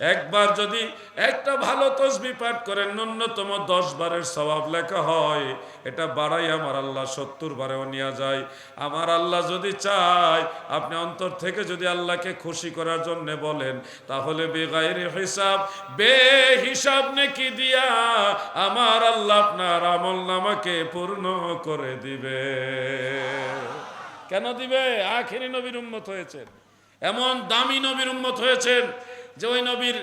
একবার যদি একটা ভালো তসবি পাঠ করেন, ন্যূনতম দশ বারের স্বভাব লেখা হয়। এটা বাড়াই আমার আল্লাহ সত্তর বারেও নিয়ে যায়। আমার আল্লাহ যদি চায়, আপনি অন্তর থেকে যদি আল্লাহকে খুশি করার জন্য বলেন, তাহলে বেগাইর হিসাব বে হিসাব নাকি দিয়া আমার আল্লাহ আপনার আমল নামাকে পূর্ণ করে দিবে। কেন দিবে? আখেরি নবীর উম্মত হয়েছেন। এমন দামি নবীর উম্মত হয়েছেন যে ওই নবীর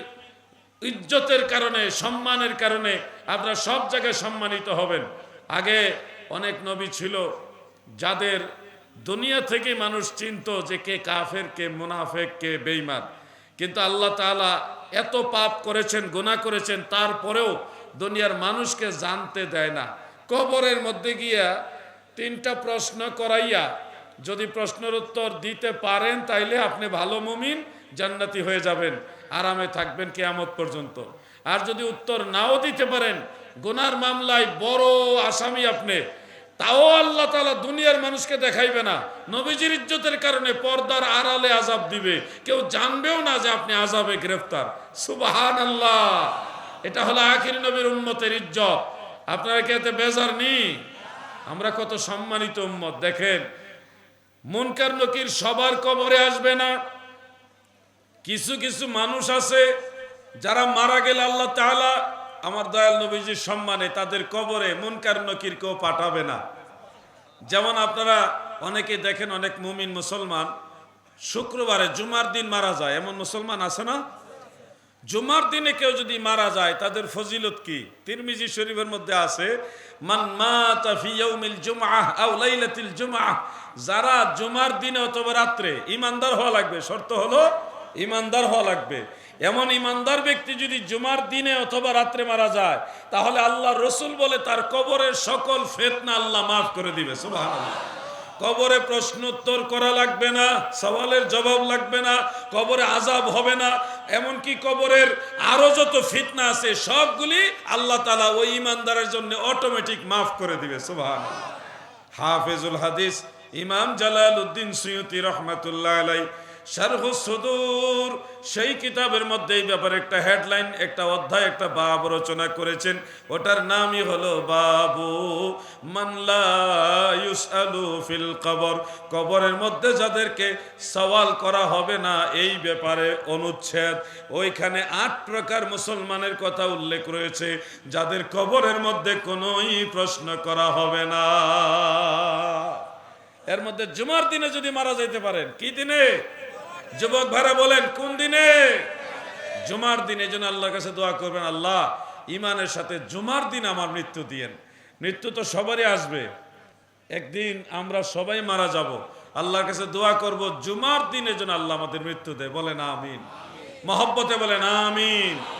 ইজ্জতের কারণে, সম্মানের কারণে আপনারা সব জায়গায় সম্মানিত হবেন। আগে অনেক নবী ছিল যাদের দুনিয়া থেকে মানুষ চিনতো যে কে কাফের, কে মুনাফেক, কে বেইমান কিন্তু আল্লাহ তাআলা এত পাপ করেছেন, গুনাহ করেছেন, তারপরেও দুনিয়ার মানুষকে জানতে দেয় না। কবরের মধ্যে গিয়া তিনটা প্রশ্ন করাইয়া যদি প্রশ্নের উত্তর দিতে পারেন, তাইলে আপনি ভালো মুমিন, জান্নাতি হয়ে যাবেন। আরামে থাকবেন কেয়ামত পর্যন্ত। আর যদি উত্তর নাও দিতে পারেন, গুনার মামলায় বড় আসামি আপনি। তাও আল্লাহ তালা দুনিয়ার মানুষকে দেখাইবে না। নবীজির ইজ্জতের কারণে পর্দার আড়ালে আজাব দিবে। কেউ জানবেও না যে আপনি আজাবে গ্রেফতার। সুবাহান আল্লাহ এটা হলো আখির নবীর উন্মতের ইজ্জত। আপনারা কে এতে বেজার নি? আমরা কত সম্মানিত উম্মত। দেখেন, মুনকার নকির সবার কবরে আসবে না। কিছু কিছু মানুষ আছে যারা মারা গেলে আল্লাহ তাআলা আমার দয়াল নবীজির সম্মানে তাদের কবরে মুনকার নকির কেউ পাঠাবে না। যেমন আপনারা অনেকে দেখেন অনেক মুমিন মুসলমান শুক্রবারে জুমার দিন মারা যায়। এমন মুসলমান আছে না? জুমার দিনে কেউ যদি মারা যায়, তাদের ফজিলত কি? তিরমিজি শরীফের মধ্যে আছে, মান যারা জুমার দিনে অথবা রাত্রে ইমানদার হওয়া লাগবে, শর্ত হলো ইমানদার হওয়া লাগবে। এমন ইমানদার ব্যক্তি যদি জুমার দিনে অথবা রাত্রে মারা যায়, তাহলে আল্লাহ রসুল বলে তার কবরের সকল ফেতনা আল্লাহ মাফ করে দিবে কবরে প্রশ্ন উত্তর করা লাগবে না, সওয়ালের জবাব লাগবে না, কবরে আজাব হবে না, এমনকি কবরের আরও যত ফিতনা আছে, সবগুলি আল্লাহ তালা ওই ইমানদারের জন্য অটোমেটিক মাফ করে দিবে সুবহান হাফেজুল হাদিস, ইমাম জালাল উদ্দিন সৈয়দি রহমাতুল্লাহ আলাই শারহু সুদূর। সেই কিতাবের মধ্যে এই ব্যাপারে একটা হেডলাইন একটা অধ্যায়, একটা বাব রচনা করেছেন। ওটার নামই হলো বাবু মানলা ইউসআলু ফিল কবর। কবরের মধ্যে যাদেরকে সওয়াল করা হবে না, এই ব্যাপারে অনুচ্ছেদ। ওইখানে আট প্রকার মুসলমানের কথা উল্লেখ রয়েছে, যাদের কবরের মধ্যে কোনোই প্রশ্ন করা হবে না। এর মধ্যে জুমার দিনে যদি মারা যেতে পারেন, কি দিনে? যুবক ভাড়া বলেন, কোন দিনে? জুমার দিনে যেন আল্লাহর কাছে দোয়া করবেন, আল্লাহ ইমানের সাথে জুমার দিন আমার মৃত্যু দিয়েন। মৃত্যু তো সবারই আসবে। একদিন আমরা সবাই মারা যাব। আল্লাহর কাছে দোয়া করব, জুমার দিনে যেন আল্লাহ আমাদের মৃত্যু দেয়। বলেন, আমিন। মহব্বতে বলেন, আমিন।